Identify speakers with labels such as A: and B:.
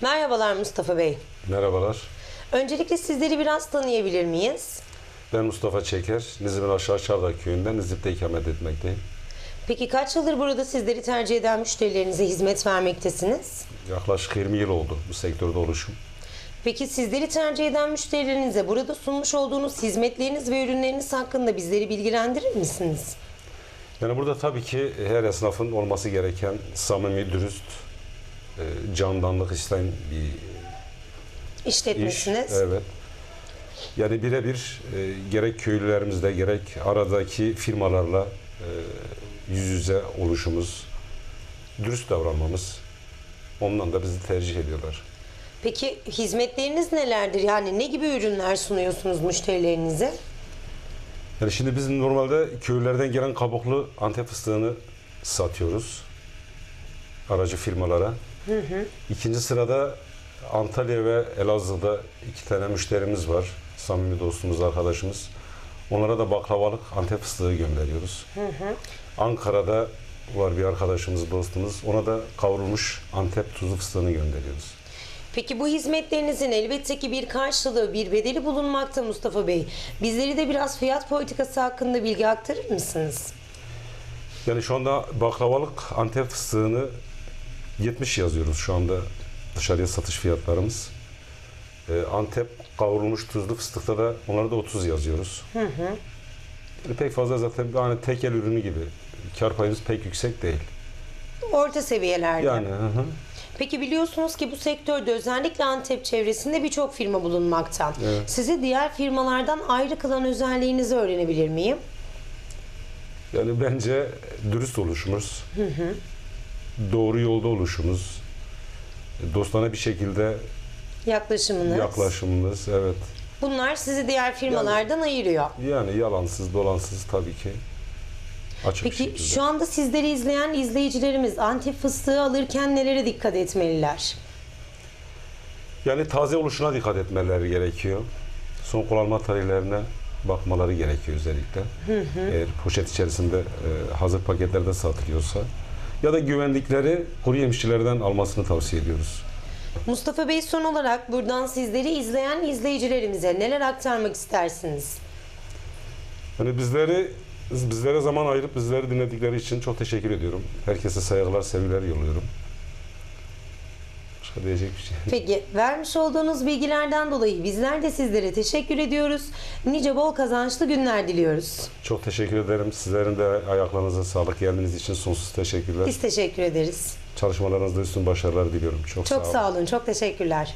A: Merhabalar Mustafa Bey.
B: Merhabalar.
A: Öncelikle sizleri biraz tanıyabilir miyiz?
B: Ben Mustafa Çeker. Nizip'in Aşağı Çardak köyünden Nizip'te ikamet etmekteyim.
A: Peki kaç yıldır burada sizleri tercih eden müşterilerinize hizmet vermektesiniz?
B: Yaklaşık 20 yıl oldu bu sektörde oluşum.
A: Peki sizleri tercih eden müşterilerinize burada sunmuş olduğunuz hizmetleriniz ve ürünleriniz hakkında bizleri bilgilendirir misiniz?
B: Yani burada tabii ki her esnafın olması gereken samimi, dürüst, e, candanlık isteyen bir iş.
A: İşletmesiniz.
B: Evet. Yani birebir e, gerek köylülerimizle gerek aradaki firmalarla e, yüz yüze oluşumuz, dürüst davranmamız ondan da bizi tercih ediyorlar.
A: Peki hizmetleriniz nelerdir? Yani ne gibi ürünler sunuyorsunuz müşterilerinize?
B: Yani şimdi biz normalde köylerden gelen kabuklu Antep fıstığını satıyoruz aracı firmalara. İkinci sırada Antalya ve Elazığ'da iki tane müşterimiz var. Samimi dostumuz, arkadaşımız. Onlara da baklavalık Antep fıstığı gönderiyoruz. Ankara'da var bir arkadaşımız, dostumuz. Ona da kavrulmuş Antep tuzlu fıstığını gönderiyoruz.
A: Peki bu hizmetlerinizin elbette ki bir karşılığı, bir bedeli bulunmakta Mustafa Bey. Bizleri de biraz fiyat politikası hakkında bilgi aktarır mısınız?
B: Yani şu anda baklavalık Antep fıstığını 70 yazıyoruz şu anda dışarıya satış fiyatlarımız. Ee, Antep kavrulmuş tuzlu fıstıkta da onları da 30 yazıyoruz. Yani pek fazla zaten hani tekel ürünü gibi. Kar payımız pek yüksek değil.
A: Orta seviyelerde.
B: Yani hı hı.
A: Peki biliyorsunuz ki bu sektörde özellikle Antep çevresinde birçok firma bulunmakta.
B: Evet.
A: Sizi diğer firmalardan ayrı kılan özelliğinizi öğrenebilir miyim?
B: yani bence dürüst oluşumuz, doğru yolda oluşumuz, dostane bir şekilde
A: Yaklaşımınız.
B: yaklaşımımız, evet.
A: Bunlar sizi diğer firmalardan ayırıyor.
B: Yani yalansız, dolansız tabii ki. Açık bir
A: Peki
B: şekilde.
A: şu anda sizleri izleyen izleyicilerimiz Antep fıstığı alırken nelere dikkat etmeliler?
B: Yani taze oluşuna dikkat etmeleri gerekiyor. Son kullanma tarihlerine bakmaları gerekiyor özellikle. Eğer poşet içerisinde e, hazır paketlerde satılıyorsa. Ya da güvendikleri kuru yemişçilerden almasını tavsiye ediyoruz.
A: Mustafa Bey son olarak buradan sizleri izleyen izleyicilerimize neler aktarmak istersiniz?
B: Yani bizleri bizlere zaman ayırıp bizleri dinledikleri için çok teşekkür ediyorum. Herkese saygılar, sevgiler yolluyorum. Başka diyecek bir şey.
A: Peki vermiş olduğunuz bilgilerden dolayı bizler de sizlere teşekkür ediyoruz. Nice bol kazançlı günler diliyoruz.
B: Çok teşekkür ederim. Sizlerin de ayaklarınıza sağlık geldiğiniz için sonsuz teşekkürler.
A: Biz teşekkür ederiz.
B: Çalışmalarınızda üstün başarılar diliyorum. Çok,
A: Çok
B: sağ olun.
A: sağ olun. Çok teşekkürler.